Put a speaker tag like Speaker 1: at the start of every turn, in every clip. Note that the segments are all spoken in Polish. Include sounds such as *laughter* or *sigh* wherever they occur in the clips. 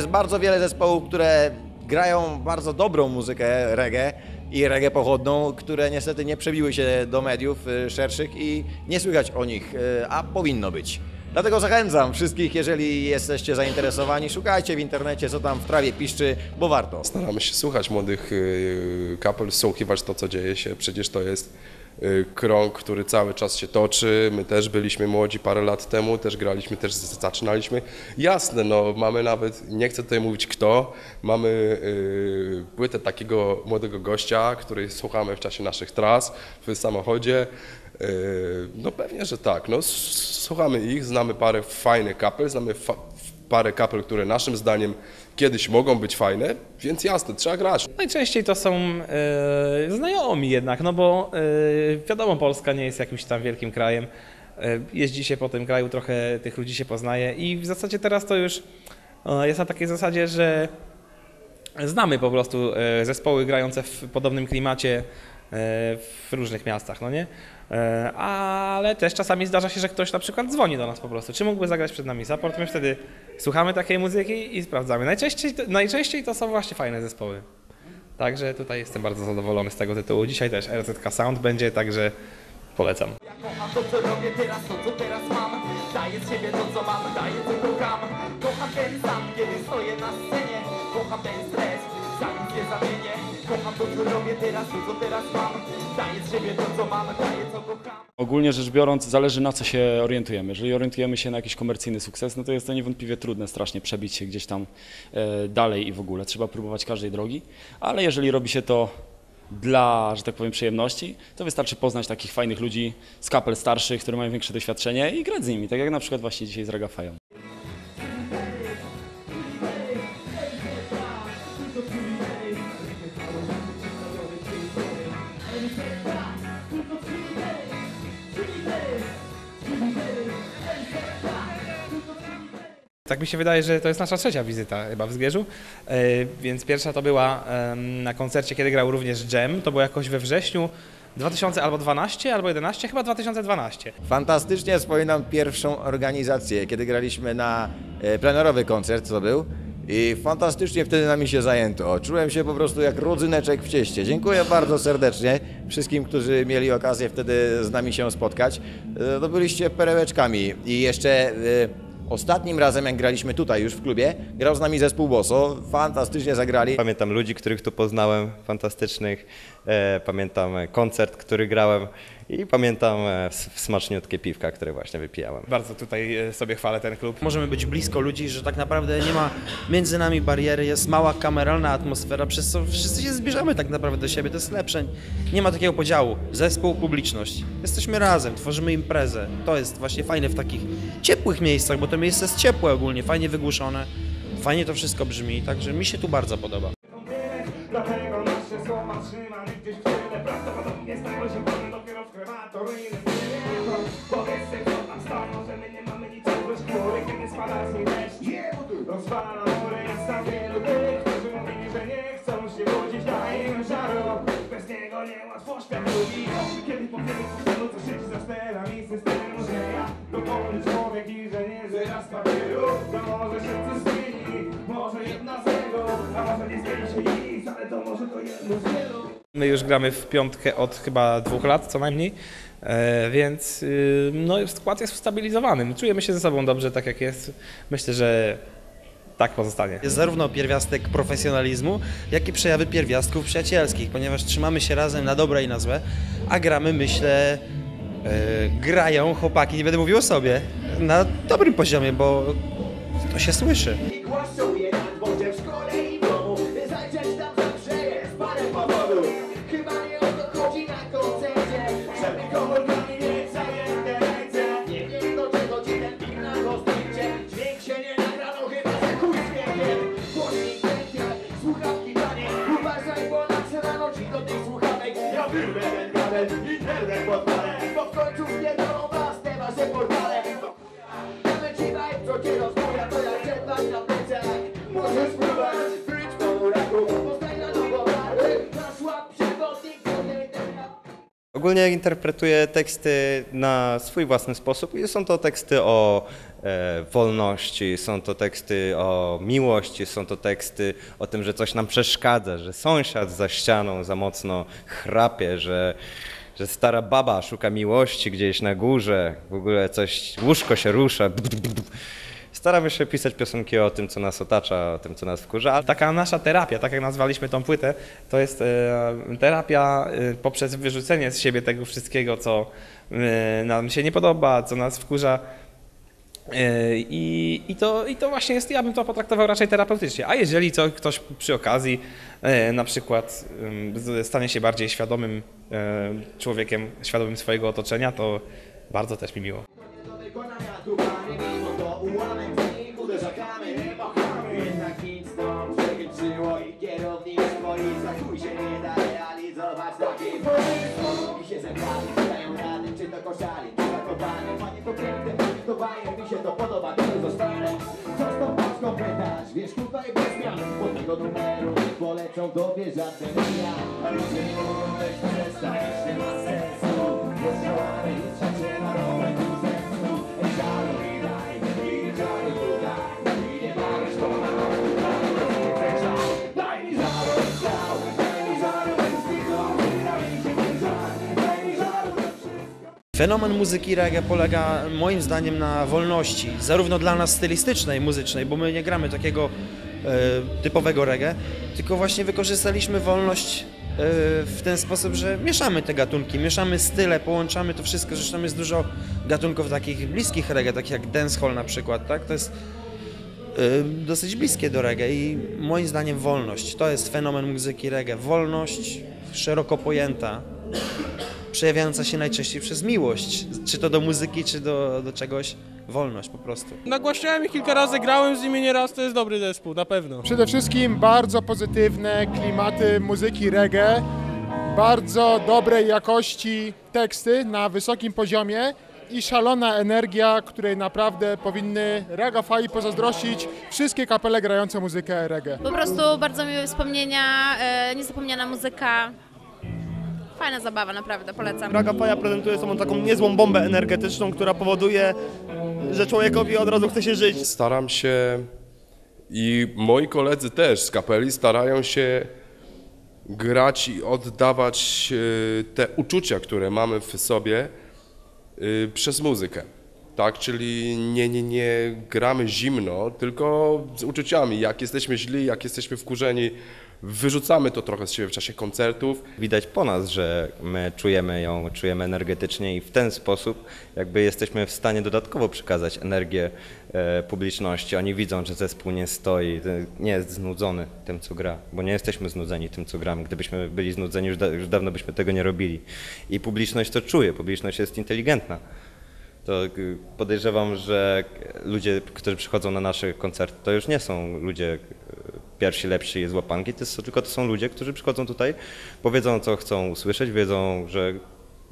Speaker 1: Jest bardzo wiele zespołów, które grają bardzo dobrą muzykę reggae i reggae pochodną, które niestety nie przebiły się do mediów y, szerszych i nie słychać o nich, y, a powinno być. Dlatego zachęcam wszystkich, jeżeli jesteście zainteresowani, szukajcie w internecie, co tam w trawie piszczy, bo warto.
Speaker 2: Staramy się słuchać młodych y, kapel, słuchiwać to, co dzieje się. Przecież to jest krąg, który cały czas się toczy. My też byliśmy młodzi parę lat temu, też graliśmy, też zaczynaliśmy. Jasne, no mamy nawet, nie chcę tutaj mówić kto, mamy y, płytę takiego młodego gościa, który słuchamy w czasie naszych tras, w samochodzie. Y, No pewnie, że tak. No, słuchamy ich, znamy parę fajnych kapel, znamy fa- parę kapel, które naszym zdaniem kiedyś mogą być fajne, więc jasne, trzeba grać.
Speaker 3: Najczęściej to są e, znajomi jednak, no bo e, wiadomo, Polska nie jest jakimś tam wielkim krajem. E, jeździ się po tym kraju, trochę tych ludzi się poznaje i w zasadzie teraz to już jest na takiej zasadzie, że znamy po prostu zespoły grające w podobnym klimacie w różnych miastach, no nie? E, Ale też czasami zdarza się, że ktoś na przykład dzwoni do nas po prostu. Czy mógłby zagrać przed nami support? My wtedy słuchamy takiej muzyki i sprawdzamy. Najczęściej, najczęściej to są właśnie fajne zespoły. Także tutaj jestem bardzo zadowolony z tego tytułu. Dzisiaj też RZK Sound będzie, także polecam.
Speaker 4: Kocham to co robię teraz, to co teraz mam Daję z siebie to co mam, daję co kocham Kocham ten sam, kiedy stoję na scenie Kocham ten stres, Kocham to co robię teraz, to co teraz mam Daję z siebie to co mam, daję co kocham
Speaker 5: Ogólnie rzecz biorąc, zależy na co się orientujemy. Jeżeli orientujemy się na jakiś komercyjny sukces, no to jest to niewątpliwie trudne strasznie przebić się gdzieś tam e, dalej i w ogóle. Trzeba próbować każdej drogi, ale jeżeli robi się to dla, że tak powiem, przyjemności, to wystarczy poznać takich fajnych ludzi z kapel starszych, które mają większe doświadczenie i grać z nimi, tak jak na przykład właśnie dzisiaj z Ragafają.
Speaker 3: Tak mi się wydaje, że to jest nasza trzecia wizyta chyba w Zgierzu, E, więc pierwsza to była na koncercie, kiedy grał również Jam, to było jakoś we wrześniu 2000 albo 12, albo 11, chyba 2012.
Speaker 1: Fantastycznie wspominam pierwszą organizację, kiedy graliśmy na e, plenerowy koncert, to był. I fantastycznie wtedy nami się zajęto. Czułem się po prostu jak rodzyneczek w cieście. Dziękuję bardzo serdecznie wszystkim, którzy mieli okazję wtedy z nami się spotkać. E, To byliście perełeczkami. I jeszcze ostatnim razem, jak graliśmy tutaj już w klubie, grał z nami zespół Boso. Fantastycznie zagrali.
Speaker 6: Pamiętam ludzi, których tu poznałem, fantastycznych. E, pamiętam koncert, który grałem i pamiętam e, smaczniutkie piwka, które właśnie wypijałem.
Speaker 3: Bardzo tutaj e, sobie chwalę ten klub.
Speaker 7: Możemy być blisko ludzi, że tak naprawdę nie ma między nami bariery, jest mała kameralna atmosfera, przez co wszyscy się zbierzamy tak naprawdę do siebie, to jest lepsze. Nie ma takiego podziału, zespół, publiczność. Jesteśmy razem, tworzymy imprezę. To jest właśnie fajne w takich ciepłych miejscach, bo to miejsce jest ciepłe ogólnie, fajnie wygłuszone, fajnie to wszystko brzmi, także mi się tu bardzo podoba.
Speaker 8: My
Speaker 3: już gramy w piątkę od chyba dwóch lat co najmniej, e, więc y, no, skład jest ustabilizowany. Czujemy się ze sobą dobrze, tak jak jest. Myślę, że tak pozostanie.
Speaker 7: Jest zarówno pierwiastek profesjonalizmu, jak i przejawy pierwiastków przyjacielskich, ponieważ trzymamy się razem na dobre i na złe, a gramy, myślę, e, grają chłopaki, nie będę mówił o sobie, na dobrym poziomie, bo to się słyszy.
Speaker 6: Ogólnie interpretuję teksty na swój własny sposób i są to teksty o e, wolności, są to teksty o miłości, są to teksty o tym, że coś nam przeszkadza, że sąsiad za ścianą za mocno chrapie, że, że stara baba szuka miłości gdzieś na górze, w ogóle coś, łóżko się rusza. Staramy się pisać piosenki o tym, co nas otacza, o tym, co nas wkurza,
Speaker 3: Taka nasza terapia, tak jak nazwaliśmy tą płytę, to jest e, terapia e, poprzez wyrzucenie z siebie tego wszystkiego, co e, nam się nie podoba, co nas wkurza. I, i, to, I to właśnie jest, ja bym to potraktował raczej terapeutycznie. A jeżeli ktoś przy okazji na przykład stanie się bardziej świadomym człowiekiem, świadomym swojego otoczenia, to bardzo też mi miło.
Speaker 4: To piękne, to bajer, mi się to podoba, to zostanę Co z tą paczką pytasz? Wiesz tutaj bez zmian Od tego numeru nie polecą tobie żadne mija. Ludzie weź przestań, nie ma sensu. Jest działamy, trzacie na rolę
Speaker 7: Fenomen muzyki reggae polega moim zdaniem na wolności, zarówno dla nas stylistycznej, muzycznej, bo my nie gramy takiego e, typowego reggae, tylko właśnie wykorzystaliśmy wolność e, w ten sposób, że mieszamy te gatunki, mieszamy style, połączamy to wszystko, zresztą jest dużo gatunków takich bliskich reggae, takich jak dancehall na przykład, tak? To jest e, dosyć bliskie do reggae i moim zdaniem wolność, to jest fenomen muzyki reggae, wolność szeroko pojęta, przejawiająca się najczęściej przez miłość, czy to do muzyki, czy do, do czegoś, wolność po prostu.
Speaker 9: Nagłaśniałem ich kilka razy, grałem z nimi nieraz, to jest dobry zespół, na pewno.
Speaker 10: Przede wszystkim bardzo pozytywne klimaty muzyki reggae, bardzo dobrej jakości teksty na wysokim poziomie i szalona energia, której naprawdę powinny Ragafai pozazdrościć wszystkie kapele grające muzykę reggae.
Speaker 11: Po prostu bardzo miłe wspomnienia, e, niezapomniana muzyka. Fajna zabawa, naprawdę, polecam.
Speaker 9: Raga Faja prezentuje sobą taką niezłą bombę energetyczną, która powoduje, że człowiekowi od razu chce się żyć.
Speaker 2: Staram się i moi koledzy też z kapeli starają się grać i oddawać e, te uczucia, które mamy w sobie e, przez muzykę. Tak, czyli nie, nie, nie gramy zimno, tylko z uczuciami. Jak jesteśmy źli, jak jesteśmy wkurzeni, wyrzucamy to trochę z siebie w czasie koncertów.
Speaker 6: Widać po nas, że my czujemy ją, czujemy energetycznie i w ten sposób jakby jesteśmy w stanie dodatkowo przekazać energię e, publiczności. Oni widzą, że zespół nie stoi, e, nie jest znudzony tym, co gra, bo nie jesteśmy znudzeni tym, co gramy. Gdybyśmy byli znudzeni, już, da, już dawno byśmy tego nie robili. I publiczność to czuje, publiczność jest inteligentna. To y, podejrzewam, że ludzie, którzy przychodzą na nasze koncerty, to już nie są ludzie pierwsi, lepsi z łapanki, to są, tylko to są ludzie, którzy przychodzą tutaj, powiedzą, co chcą usłyszeć, wiedzą, że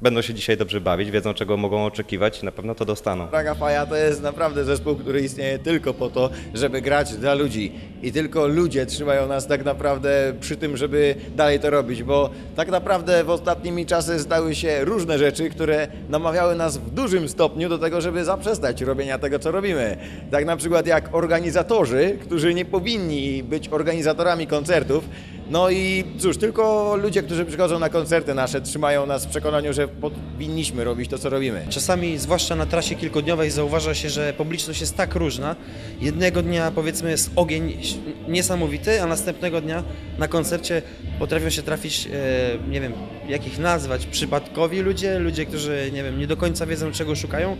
Speaker 6: będą się dzisiaj dobrze bawić, wiedzą, czego mogą oczekiwać i na pewno to dostaną.
Speaker 1: Raga Faja to jest naprawdę zespół, który istnieje tylko po to, żeby grać dla ludzi. I tylko ludzie trzymają nas tak naprawdę przy tym, żeby dalej to robić, bo tak naprawdę w ostatnimi czasy stały się różne rzeczy, które namawiały nas w dużym stopniu do tego, żeby zaprzestać robienia tego, co robimy. Tak na przykład jak organizatorzy, którzy nie powinni być organizatorami koncertów, no i cóż, tylko ludzie, którzy przychodzą na koncerty nasze, trzymają nas w przekonaniu, że powinniśmy robić to, co robimy.
Speaker 7: Czasami, zwłaszcza na trasie kilkudniowej, zauważa się, że publiczność jest tak różna. Jednego dnia powiedzmy jest ogień niesamowity, a następnego dnia na koncercie potrafią się trafić, e, nie wiem jak ich nazwać, przypadkowi ludzie, ludzie, którzy nie wiem, nie do końca wiedzą czego szukają.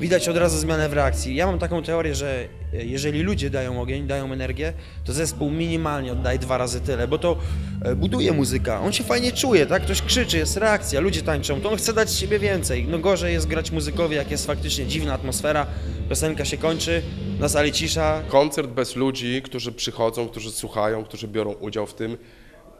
Speaker 7: Widać od razu zmianę w reakcji. Ja mam taką teorię, że e, jeżeli ludzie dają ogień, dają energię, to zespół minimalnie oddaje dwa razy tyle, bo to e, buduje muzyka. On się fajnie czuje, tak? Ktoś krzyczy, jest reakcja, ludzie tańczą, to on chce dać z siebie więcej. No gorzej jest grać muzykowi, jak jest faktycznie dziwna atmosfera, piosenka się kończy, na sali cisza,
Speaker 2: Koncert bez ludzi, którzy przychodzą, którzy słuchają, którzy biorą udział w tym,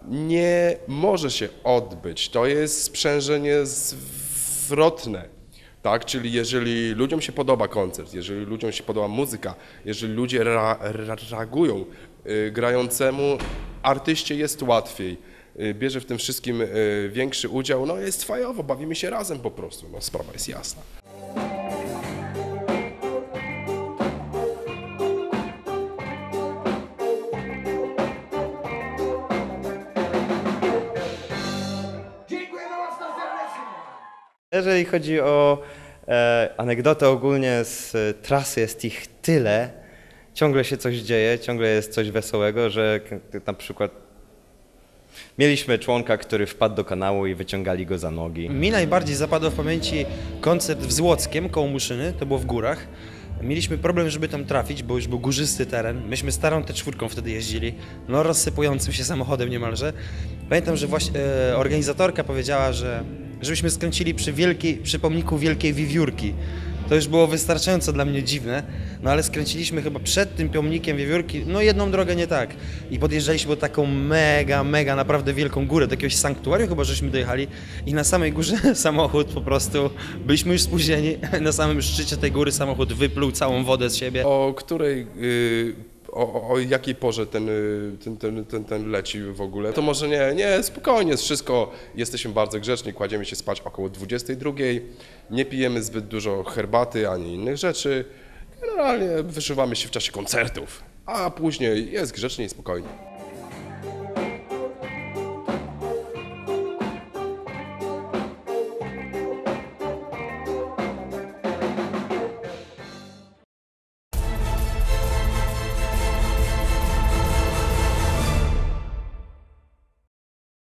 Speaker 2: nie może się odbyć. To jest sprzężenie zwrotne. Tak, czyli jeżeli ludziom się podoba koncert, jeżeli ludziom się podoba muzyka, jeżeli ludzie reagują y, grającemu, artyście jest łatwiej. y, bierze w tym wszystkim y, większy udział, no jest fajowo, bawimy się razem po prostu, no sprawa jest jasna.
Speaker 6: Jeżeli chodzi o e, anegdotę ogólnie z e, trasy, jest ich tyle, ciągle się coś dzieje, ciągle jest coś wesołego, że na przykład mieliśmy członka, który wpadł do kanału i wyciągali go za nogi.
Speaker 7: Mi najbardziej zapadł w pamięci koncert w Złockiem koło Muszyny, to było w górach. Mieliśmy problem, żeby tam trafić, bo już był górzysty teren. Myśmy starą te czwórką wtedy jeździli, no rozsypującym się samochodem niemalże. Pamiętam, że właśnie e, organizatorka powiedziała, że żebyśmy skręcili przy, wielkiej, przy pomniku Wielkiej Wiewiórki. To już było wystarczająco dla mnie dziwne, no ale skręciliśmy chyba przed tym pomnikiem Wiewiórki, no jedną drogę nie tak. I podjeżdżaliśmy pod taką mega, mega naprawdę wielką górę, do jakiegoś sanktuarium chyba żeśmy dojechali i na samej górze *laughs* samochód po prostu, byliśmy już spóźnieni, *laughs* na samym szczycie tej góry samochód wypluł całą wodę z siebie.
Speaker 2: O której, y, o, o- jakiej porze ten, y, ten, ten, ten, ten leci w ogóle? To może nie, nie, spokojnie, jest wszystko, jesteśmy bardzo grzeczni, kładziemy się spać około 22, nie pijemy zbyt dużo herbaty ani innych rzeczy, generalnie wyżywamy się w czasie koncertów, a później jest grzecznie i spokojnie.